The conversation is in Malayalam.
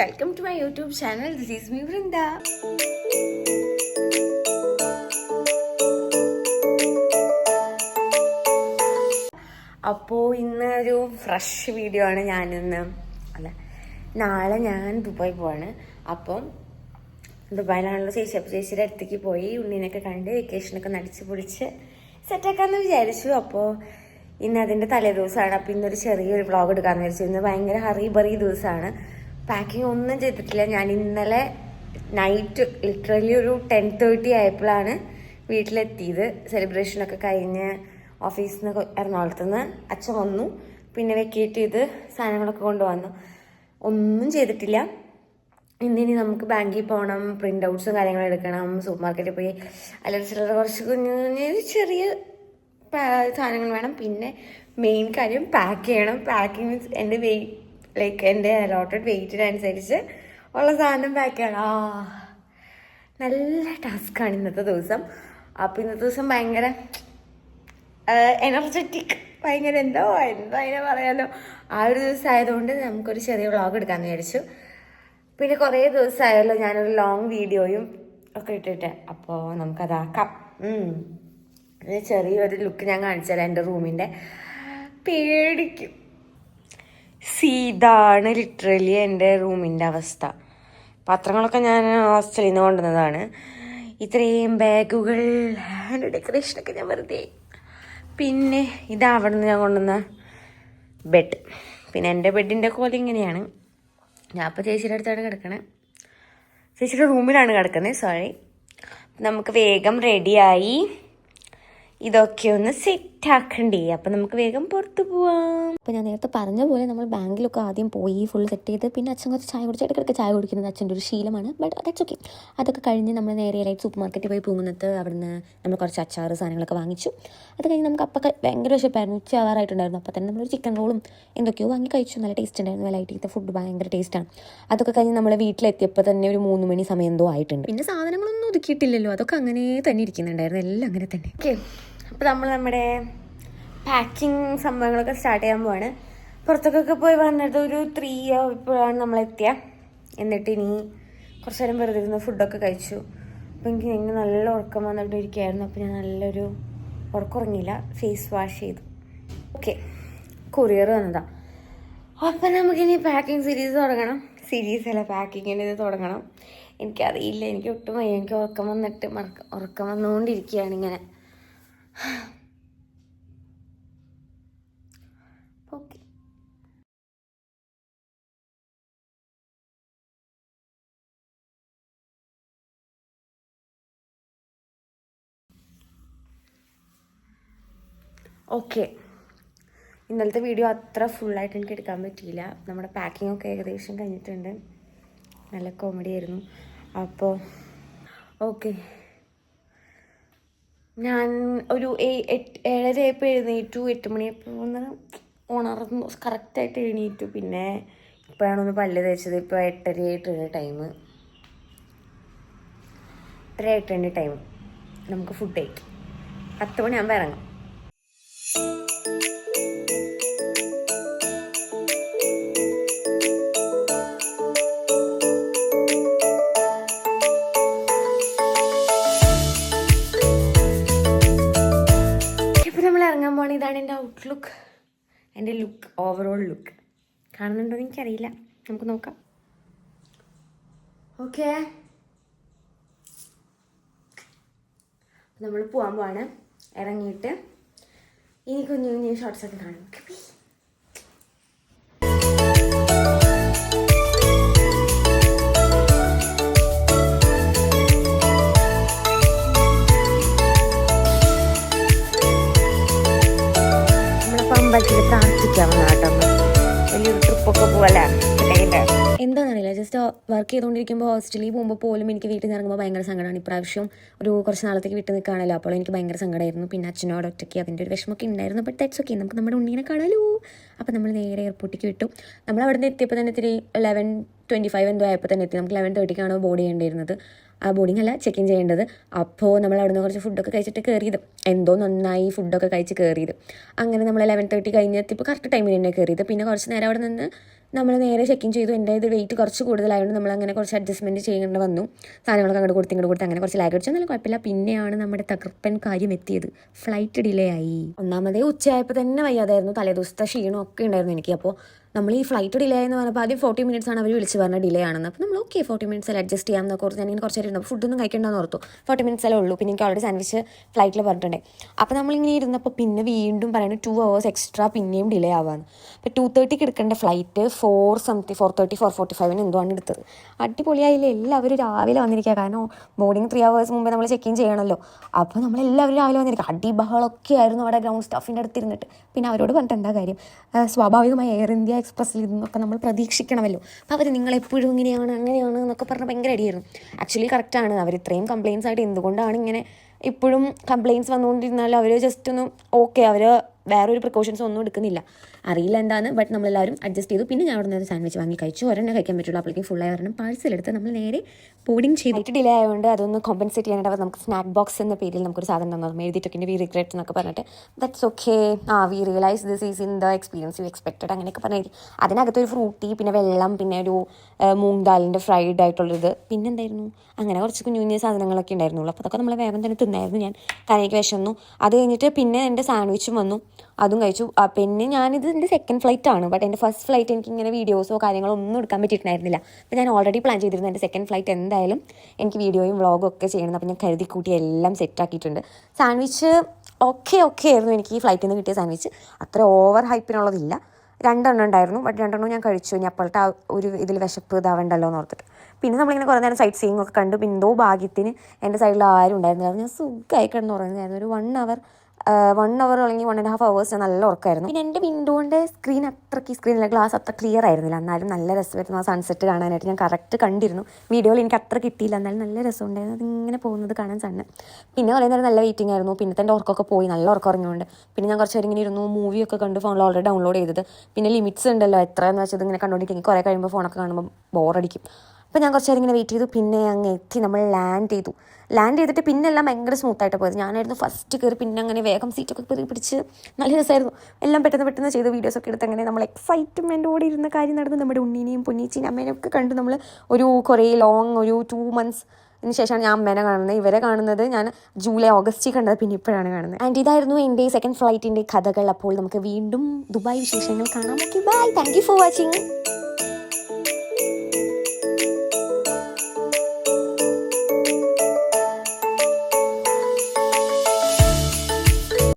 Welcome to my YouTube channel this is me Vrinda അപ്പോൾ ഇന്നൊരു ഫ്രഷ് വീഡിയോ ആണ് ഞാനിന്ന്. അല്ല നാളെ ഞാൻ ദുബായ് പോവാണ്. അപ്പം ദുബായിലാണല്ലോ ചേച്ചി. അപ്പോൾ ചേച്ചിയുടെ അടുത്തേക്ക് പോയി ഉണ്ണീനൊക്കെ കണ്ട് വെക്കേഷനൊക്കെ നടിച്ച് പൊളിച്ച് സെറ്റാക്കാമെന്ന് വിചാരിച്ചു. അപ്പോൾ ഇന്ന് അതിന്റെ തലേ ദിവസമാണ് അപ്പോൾ ഇന്നൊരു ചെറിയൊരു വ്ളോഗ് എടുക്കാമെന്ന് വിചാരിച്ചു. ഇന്ന് ഭയങ്കര ഹറി ബറി ദിവസമാണ്. പാക്കിംഗ് ഒന്നും ചെയ്തിട്ടില്ല. ഞാൻ ഇന്നലെ നൈറ്റ് ലിറ്ററലി ഒരു ടെൻ തേർട്ടി ആയപ്പോഴാണ് വീട്ടിലെത്തിയത്. സെലിബ്രേഷനൊക്കെ കഴിഞ്ഞ് ഓഫീസിൽ നിന്ന് എറണാകുളത്ത് നിന്ന് അച്ഛൻ വന്നു. പിന്നെ വെക്കേറ്റ് ചെയ്ത് സാധനങ്ങളൊക്കെ കൊണ്ടുവന്നു. ഒന്നും ചെയ്തിട്ടില്ല. ഇന്നിനി നമുക്ക് ബാങ്കിൽ പോകണം പ്രിന്റ് ഔട്ട്സും കാര്യങ്ങളും എടുക്കണം സൂപ്പർ മാർക്കറ്റിൽ പോയി അല്ലെങ്കിൽ ചിലർ കുറച്ച് കുഞ്ഞു കുഞ്ഞു ചെറിയ സാധനങ്ങൾ വേണം. പിന്നെ മെയിൻ കാര്യം പാക്ക് ചെയ്യണം. പാക്കിങ് മീൻസ് എന്റെ വെയിറ്റ് ലൈക്ക് എന്റെ അലോട്ടഡ് വെയിറ്റിനനുസരിച്ച് ഉള്ള സാധനം പാക്ക് ചെയ്യണം. ആ നല്ല ടാസ്ക്കാണ് ഇന്നത്തെ ദിവസം. അപ്പോൾ ഇന്നത്തെ ദിവസം ഭയങ്കര എനർജറ്റിക് ഭയങ്കര എന്തോ എന്തോ അതിനെ പറയാലോ. ആ ഒരു ദിവസം ആയതുകൊണ്ട് നമുക്കൊരു ചെറിയ വ്ളോഗ് എടുക്കാമെന്ന് വിചാരിച്ചു. പിന്നെ കുറേ ദിവസമായല്ലോ ഞാനൊരു ലോങ് വീഡിയോയും ഒക്കെ ഇട്ടിട്ട്. അപ്പോൾ നമുക്കതാക്കാം ചെറിയൊരു ലുക്ക് ഞാൻ കാണിച്ചുതരാം എന്റെ റൂമിന്റെ പേടിക്കും. സീതാണ് ലിറ്ററലി എന്റെ റൂമിന്റെ അവസ്ഥ. പത്രങ്ങളൊക്കെ ഞാൻ ഹോസ്റ്റലിൽ നിന്ന് കൊണ്ടുവന്നതാണ്. ഇത്രയും ബാഗുകൾ ഹാൻഡ് ഡെക്കറേഷനൊക്കെ ഞാൻ വെറുതെ. പിന്നെ ഇതവിടെ നിന്ന് ഞാൻ കൊണ്ടുവന്ന ബെഡ് പിന്നെ എന്റെ ബെഡിന്റെ കോല ഇങ്ങനെയാണ്. ഞാൻ അപ്പോൾ ചേച്ചിയുടെ അടുത്താണ് കിടക്കണേ. ചേച്ചിയുടെ റൂമിലാണ് കിടക്കുന്നത് സോറി നമുക്ക് വേഗം റെഡിയായി ഇതൊക്കെ ഒന്ന് സെറ്റ് ആക്കണ്ടേ? അപ്പം നമുക്ക് വേഗം പുറത്തു പോവാം. അപ്പോൾ ഞാൻ നേരത്തെ പറഞ്ഞ പോലെ നമ്മൾ ബാങ്കിലൊക്കെ ആദ്യം പോയി ഫുൾ സെറ്റ് ചെയ്ത് പിന്നെ അച്ഛൻ കുറച്ച് ചായ കുടിച്ച് ഇടയ്ക്കിടയ്ക്ക് ചായ കുടിക്കുന്നത് അച്ഛന്റെ ഒരു ശീലമാണ്. ബട്ട് ദാറ്റ്സ് ഓക്കെ അതൊക്കെ കഴിഞ്ഞ് നമ്മൾ നേരെ ലൈറ്റ് സൂപ്പർ മാർക്കറ്റിൽ പോയി പോകുന്നത്. അവിടുന്ന് നമ്മൾ കുറച്ച് അച്ചാറ് സാധനങ്ങളൊക്കെ വാങ്ങിച്ചു. അത് കഴിഞ്ഞ് നമുക്ക് അപ്പം ഭയങ്കര വിശപ്പായിരുന്നു. ഉച്ച ആവാറായിട്ടുണ്ടായിരുന്നു. അപ്പോൾ തന്നെ നമ്മളൊരു ചിക്കൻ റോളും എന്തൊക്കെയോ വാങ്ങി കഴിച്ചു. നല്ല ടേസ്റ്റ് ഉണ്ടായിരുന്നു. വെലൈറ്റ് ചെയ്ത ഫുഡ് ഭയങ്കര ടേസ്റ്റാണ് അതൊക്കെ കഴിഞ്ഞ് നമ്മൾ വീട്ടിലെത്തിയപ്പോൾ തന്നെ ഒരു മൂന്ന് മണി സമയം എന്തോ ആയിട്ടുണ്ട്. പിന്നെ സാധനങ്ങളൊന്നും ഒതുക്കിയിട്ടില്ലല്ലോ. അതൊക്കെ അങ്ങനെ തന്നെ ഇരിക്കുന്നുണ്ടായിരുന്നു. എല്ലാം അങ്ങനെ തന്നെ. ഓക്കെ അപ്പോൾ നമ്മൾ നമ്മുടെ പാക്കിംഗ് സംഭവങ്ങളൊക്കെ സ്റ്റാർട്ട് ചെയ്യാൻ പോവാണ്. പുറത്തേക്കൊക്കെ പോയി വന്നിട്ട് ഒരു ത്രീ ഇപ്പോഴാണ് നമ്മൾ എത്തിയ എന്നിട്ട് ഇനി കുറച്ച് നേരം വെറുതെ ഇരുന്ന് ഫുഡൊക്കെ കഴിച്ചു. അപ്പോൾ എനിക്ക് എനിക്ക് നല്ല ഉറക്കം വന്നിട്ട് ഇരിക്കുകയായിരുന്നു അപ്പോൾ ഞാൻ നല്ലൊരു ഉറക്കം ഉറങ്ങിയില്ല ഫേസ് വാഷ് ചെയ്തു. ഓക്കെ കൊറിയർ വന്നതാ. അപ്പം നമുക്കിനി പാക്കിംഗ് സീരീസ് തുടങ്ങണം. സീരീസ് അല്ല പാക്കിങ്ങിന്റെ ഇത് തുടങ്ങണം. എനിക്കറിയില്ല. എനിക്ക് ഒട്ടും വയ്യ. എനിക്ക് ഉറക്കം വന്നിട്ട് ഉറക്കം വന്നുകൊണ്ടിരിക്കുകയാണ് ഇങ്ങനെ. Okay okay. ഇന്നലത്തെ വീഡിയോ അത്ര ഫുള്ളായിട്ട് എനിക്ക് എടുക്കാൻ പറ്റിയില്ല. നമ്മുടെ പാക്കിംഗ് ഒക്കെ ഏകദേശം കഴിഞ്ഞിട്ടുണ്ട്. നല്ല കോമഡി ആയിരുന്നു. അപ്പോൾ ഓക്കെ. ഞാൻ ഒരു ഏ- എട്ട് ഏഴരയപ്പോൾ എഴുന്നേറ്റു. എട്ട് മണിയപ്പോൾ ഒന്ന് ഉണർന്നു. കറക്റ്റായിട്ട് എഴുന്നേറ്റു. പിന്നെ ഇപ്പോഴാണ് ഒന്ന് പല്ല് തേച്ചത്. ഇപ്പോൾ എട്ടര ആയിട്ടുണ്ട് ടൈം എട്ടര ആയിട്ടുണ്ട് ടൈം നമുക്ക് ഫുഡ് കഴിക്കും. പത്ത് മണിയാകുമ്പോൾ ഇറങ്ങാം. ഔട്ട്ലുക്ക് എന്റെ ലുക്ക് ഓവറോൾ ലുക്ക് കാണുന്നുണ്ടോ എന്ന് എനിക്കറിയില്ല. നമുക്ക് നോക്കാം. ഓക്കെ നമ്മൾ പോകാൻ പോവാണ്. ഇറങ്ങിയിട്ട്. ഇനി കുഞ്ഞു കുഞ്ഞു ഒക്കെ കാണും. വന്ന കേട്ടോ വലിയൊരു ട്രിപ്പൊക്കെ കുട്ടികളുടെ എന്താണെന്നറിയില്ല ജസ്റ്റ് വർക്ക് ചെയ്തുകൊണ്ടിരിക്കുമ്പോൾ ഹോസ്റ്റലിൽ പോകുമ്പോൾ പോലും എനിക്ക് വീട്ടിൽ നിന്ന് ഇറങ്ങുമ്പോൾ ഭയങ്കര സങ്കടമാണ് ഇപ്രാവശ്യം ഒരു കുറച്ച് നാളത്തേക്ക് വീട്ടിൽ നിൽക്കുകയാണല്ലോ. അപ്പോൾ എനിക്ക് ഭയങ്കര സങ്കടമായിരുന്നു പിന്നെ അച്ഛനോട് ഒറ്റയ്ക്ക് അതിന്റെ ഒരു വിഷമമൊക്കെ ഉണ്ടായിരുന്നു. ബട്ട് ദാറ്റ്സ് ഓക്കെ നമുക്ക് നമ്മുടെ ഉണ്ണീനെ കാണാലോ. അപ്പോൾ നമ്മൾ നേരെ എയർപോർട്ടിലേക്ക് വിട്ടു. നമ്മൾ അവിടെ നിന്ന് എത്തിയപ്പോൾ തന്നെ ഇത്തിരി ലെവൻ ട്വന്റി ഫൈവ് എന്തോ ആയപ്പോൾ തന്നെ എത്തി. നമുക്ക് ലെവൻ തേർട്ടിക്കാണ് ബോർഡ് ചെയ്യേണ്ടിയിരുന്നത്. ആ ബോർഡിംഗ് അല്ല ചെക്ക് ഇൻ ചെയ്യേണ്ടത്. അപ്പോൾ നമ്മൾ അവിടെ നിന്ന് കുറച്ച് ഫുഡൊക്കെ കഴിച്ചിട്ട് കയറിയത്. എന്തോ നന്നായി ഫുഡൊക്കെ കഴിച്ച് കയറിയത്. അങ്ങനെ നമ്മൾ ലെവൻ തേർട്ടി കഴിഞ്ഞ് എത്തിയപ്പോൾ കറക്റ്റ് ടൈമിൽ തന്നെ കയറിയത്. പിന്നെ കുറച്ച് നേരം അവിടെ നിന്ന് നമ്മൾ നേരെ ചെക്കിങ് ചെയ്തു. എന്റെ ഇത് വെയിറ്റ് കുറച്ച് കൂടുതലായതുകൊണ്ട് നമ്മൾ അങ്ങനെ കുറച്ച് അഡ്ജസ്റ്റ്മെന്റ് ചെയ്യേണ്ടി വന്നു. സാധനങ്ങളൊക്കെ അങ്ങോട്ട് കൊടുത്ത് ഇങ്ങോട്ട് കൊടുത്ത് അങ്ങനെ കുറച്ച് ലാഗ് അടിച്ചു. എന്നാലും കുഴപ്പമില്ല. പിന്നെയാണ് നമ്മുടെ തകർപ്പൻ കാര്യം എത്തിയത്. ഫ്ലൈറ്റ് ഡിലേ ആയി. ഒന്നാമതേ ഉച്ചയായപ്പോൾ തന്നെ വയ്യാതായിരുന്നു. തലേദിവസത്തെ ക്ഷീണം ഒക്കെ ഉണ്ടായിരുന്നു എനിക്ക്. അപ്പോൾ നമ്മൾ ഈ ഫ്ലൈറ്റ് ഡിലേ ആയെന്ന് പറഞ്ഞപ്പോൾ ആദ്യം ഫോർട്ടി മിനിറ്റ്സ് ആണ് അവർ വിളിച്ച് പറഞ്ഞ ഡിലേ ആണെന്ന്. അപ്പോൾ നമ്മൾ ഓക്കെ ഫോർട്ടി മിനിറ്റ്സ് അല്ല അഡ്ജസ്റ്റ് ചെയ്യാമെന്ന് കുറച്ച് ഞാനിങ്ങനെ കുറച്ച് നേരം ഫുഡൊന്നും കഴിക്കേണ്ടെന്ന് ഓർത്തു. ഫോർട്ടി മിനിറ്റ്സ് അല്ലേ ഉള്ളൂ. പിന്നെ എനിക്ക് ഓൾറെഡി സാൻഡ്വിച്ച് ഫ്ലൈറ്റിൽ പറഞ്ഞിട്ടുണ്ടേ അപ്പോൾ നമ്മളിങ്ങനെ ഇരുന്നപ്പോൾ പിന്നെ വീണ്ടും പറയുന്നത് ടു അവേഴ്സ് എക്സ്ട്രാ പിന്നെയും ഡിലേ ആവാന്ന്. അപ്പോൾ ടു തേർട്ടിക്ക് എടുക്കേണ്ട flight four something four thirty four forty ഫൈവിന് എന്തുവാണ് എടുത്തത്? അടിപൊളിയായില്ലേ? എല്ലാവരും രാവിലെ വന്നിരിക്കുക കാരണം ബോർഡിങ് ത്രീ അവേഴ്സ് മുമ്പേ നമ്മൾ ചെക്ക് ഇൻ ചെയ്യണമല്ലോ അപ്പോൾ നമ്മളെല്ലാവരും രാവിലെ വന്നിരിക്കുക അടിബഹളൊക്കെ ആയിരുന്നു അവിടെ ഗ്രൗണ്ട് സ്റ്റാഫിന്റെ അടുത്തിരുന്നിട്ട് പിന്നെ അവരോട് പറഞ്ഞിട്ട് എന്താ കാര്യം? സ്വാഭാവികമായി എയർ ഇന്ത്യ എക്സ്പ്രസ്സിൽ നിന്നൊക്കെ നമ്മൾ പ്രതീക്ഷിക്കണമല്ലോ. അപ്പോൾ അവർ നിങ്ങളെപ്പോഴും ഇങ്ങനെയാണ് അങ്ങനെയാണ് എന്നൊക്കെ പറഞ്ഞ് ഭയങ്കര അടിയായിരുന്നു. ആക്ച്വലി കറക്റ്റാണ് അവർ ഇത്രയും കംപ്ലയിൻസ് ആയിട്ട് എന്തുകൊണ്ടാണ് ഇങ്ങനെ ഇപ്പോഴും കംപ്ലയിൻസ് വന്നുകൊണ്ടിരുന്നാൽ അവർ ജസ്റ്റ് ഒന്ന് ഓക്കെ അവർ വേറൊരു പ്രിക്കോഷൻസ് ഒന്നും എടുക്കുന്നില്ല. അറിയില്ല എന്താണ് ബട്ട് നമ്മളെല്ലാവരും അഡ്ജസ്റ്റ് ചെയ്തു. പിന്നെ ഞാൻ അവിടെ നിന്ന് സാൻഡ്വിച്ച് വാങ്ങി കഴിച്ചു. ഒരെണ്ണം കഴിക്കാൻ പറ്റുള്ളൂ. അപ്പോഴേക്കും ആയി ഒരെണ്ണം പാഴ്സൽ എടുത്ത് നമ്മൾ നേരെ ബോർഡിങ് ചെയ്തിട്ട് ഡിലേ ആയതുകൊണ്ട് അതൊന്ന് കോമ്പൻസേറ്റ് ചെയ്യാനായിട്ട് അവർ നമുക്ക് സ്നാക്ക് ബോക്സ് എന്ന പേരിൽ നമുക്കൊരു സാധനം തന്നു. എഴുതിയിട്ടൊക്കെ വി റിഗ്രറ്റ് എന്നൊക്കെ പറഞ്ഞിട്ട്. That's okay ah we realise this is in the experience you expected അങ്ങനെയൊക്കെ പറഞ്ഞു അതിനകത്ത് ഒരു ഫ്രൂട്ടി പിന്നെ വെള്ളം പിന്നെ ഒരു മൂങ് ദാലിന്റെ ഫ്രൈഡ് ആയിട്ടുള്ളത് പിന്നെ എന്തായിരുന്നു? അങ്ങനെ കുറച്ച് കുഞ്ഞു കുഞ്ഞു സാധനങ്ങളൊക്കെ ഉണ്ടായിരുന്നുള്ളൂ. അപ്പോൾ അതൊക്കെ നമ്മൾ വേഗം തന്നെ തിന്നായിരുന്നു ഞാൻ. കാരണം വിശന്നു. അത് കഴിഞ്ഞിട്ട് പിന്നെ എന്റെ സാൻഡ്വിച്ചും വന്നു. അതും കഴിച്ചു. പിന്നെ ഞാനിത് എന്റെ സെക്കൻഡ് ഫ്ലൈറ്റ് ആണ്. ബട്ട് എന്റെ ഫസ്റ്റ് ഫ്ലൈറ്റ് എനിക്ക് ഇങ്ങനെ വീഡിയോസോ കാര്യങ്ങളോ ഒന്നും എടുക്കാൻ പറ്റിയിട്ടുണ്ടായിരുന്നില്ല. അപ്പോൾ ഞാൻ ഓൾറെഡി പ്ലാൻ ചെയ്തിരുന്നു എന്റെ സെക്കൻഡ് ഫ്ലൈറ്റ് എന്തായാലും എനിക്ക് വീഡിയോയും വ്ളോഗും ഒക്കെ ചെയ്യണം അപ്പോൾ ഞാൻ കരുതി കൂട്ടി എല്ലാം സെറ്റ് ആക്കിയിട്ടുണ്ട്. സാൻഡ്വിച്ച് ഓക്കെ ഓക്കെ ആയിരുന്നു എനിക്ക് ഈ ഫ്ലൈറ്റിൽ നിന്ന് കിട്ടിയ സാൻഡ്വിച്ച് അത്ര ഓവർ ഹൈപ്പിനുള്ളതില്ല രണ്ടെണ്ണം ഉണ്ടായിരുന്നു. ബട്ട് രണ്ടെണ്ണം ഞാൻ കഴിച്ചു. ഇനി അപ്പോഴത്തെ ആ ഒരു ഇതിൽ വിശപ്പ് ഇതാവണ്ടല്ലോ എന്ന് ഓർത്തിട്ട്. പിന്നെ നമ്മളിങ്ങനെ കുറേ നേരം സൈറ്റ് സീയിങ് ഒക്കെ കണ്ടു. പിന്നെ എന്തോ ഭാഗ്യത്തിന് എന്റെ സൈഡിൽ ആരും ഉണ്ടായിരുന്നില്ല. ഞാൻ സുഖമായി കിടന്ന് ഉറങ്ങുന്നതായിരുന്നു. ഒരു വൺ അവർ വൺ അവർ അല്ലെങ്കിൽ വൺ ആൻഡ് ഹാഫ് അവേഴ്സ് നല്ല ഉറക്കമായിരുന്നു പിന്നെ എന്റെ വിൻഡോന്റെ സ്ക്രീൻ അത്രയ്ക്ക് സ്ക്രീനിലെ ഗ്ലാസ് അത്ര ക്ലിയർ ആയിരുന്നില്ല. എന്നാലും നല്ല രസമായിരുന്നു ആ സൺസെറ്റ് കാണാനായിട്ട്. ഞാൻ കറക്റ്റ് കണ്ടിരുന്നു. വീഡിയോയിൽ എനിക്ക് അത്ര കിട്ടിയില്ല. എന്നാലും നല്ല രസമുണ്ടായിരുന്നു. അതിങ്ങനെ പോകുന്നത് കാണാൻ തന്നെ. പിന്നെ കുറേ നേരം നല്ല വെയിറ്റിംഗ് ആയിരുന്നു. പിന്നെ എന്റെ ഉറക്കമൊക്കെ പോയി. നല്ല ഉറക്കം ഉറങ്ങിയുണ്ട്. പിന്നെ ഞാൻ കുറച്ച് ഇങ്ങനെ ഇരുന്നു. മൂവിയൊക്കെ കണ്ട് ഫോണിൽ ഓൾറെഡി ഡൗൺലോഡ് ചെയ്തത്. പിന്നെ ലിമിറ്റ്സ് ഉണ്ടല്ലോ. എത്ര എത്രയെന്ന് വെച്ചത് ഇങ്ങനെ കണ്ടുകൊണ്ടിരിക്കും കുറേ കഴിയുമ്പോൾ ഫോണൊക്കെ കാണുമ്പോൾ ബോറടിക്കും അപ്പോൾ ഞാൻ കുറച്ച് നേരം ഇങ്ങനെ വെയിറ്റ് ചെയ്തു. പിന്നെ അങ്ങ് എത്തി. നമ്മൾ ലാൻഡ് ചെയ്തു. ലാൻഡ് ചെയ്തിട്ട് പിന്നെ എല്ലാം ഭയങ്കര സ്മൂത്തായിട്ട് പോയത്. ഞാനായിരുന്നു ഫസ്റ്റ് കയറി പിന്നെ അങ്ങനെ വേഗം സീറ്റൊക്കെ കയറി പിടിച്ച് നല്ല രസമായിരുന്നു എല്ലാം പെട്ടെന്ന് പെട്ടെന്ന് ചെയ്ത് വീഡിയോസൊക്കെ എടുത്ത് അങ്ങനെ നമ്മൾ എക്സൈറ്റ്മെന്റോടെ ഇരുന്ന കാര്യം നടന്ന്. നമ്മുടെ ഉണ്ണീനെയും പൊന്നീച്ചിയും അമ്മേനെയും ഒക്കെ കണ്ട് നമ്മൾ ഒരു കുറേ ലോങ് ഒരു ടു മന്ത്സ് ഇതിന് ശേഷമാണ് ഞാൻ അമ്മേനെ കാണുന്നത്. ഇവരെ കാണുന്നത് ഞാൻ ജൂലൈ ഓഗസ്റ്റിൽ കണ്ടത്. പിന്നെ ഇപ്പോഴാണ് കാണുന്നത്. ആൻഡ് ഇതായിരുന്നു എന്റെ സെക്കൻഡ് ഫ്ലൈറ്റിന്റെ കഥകൾ. അപ്പോൾ നമുക്ക് വീണ്ടും ദുബായ് വിശേഷങ്ങൾ കാണാം. Bye thank you for watching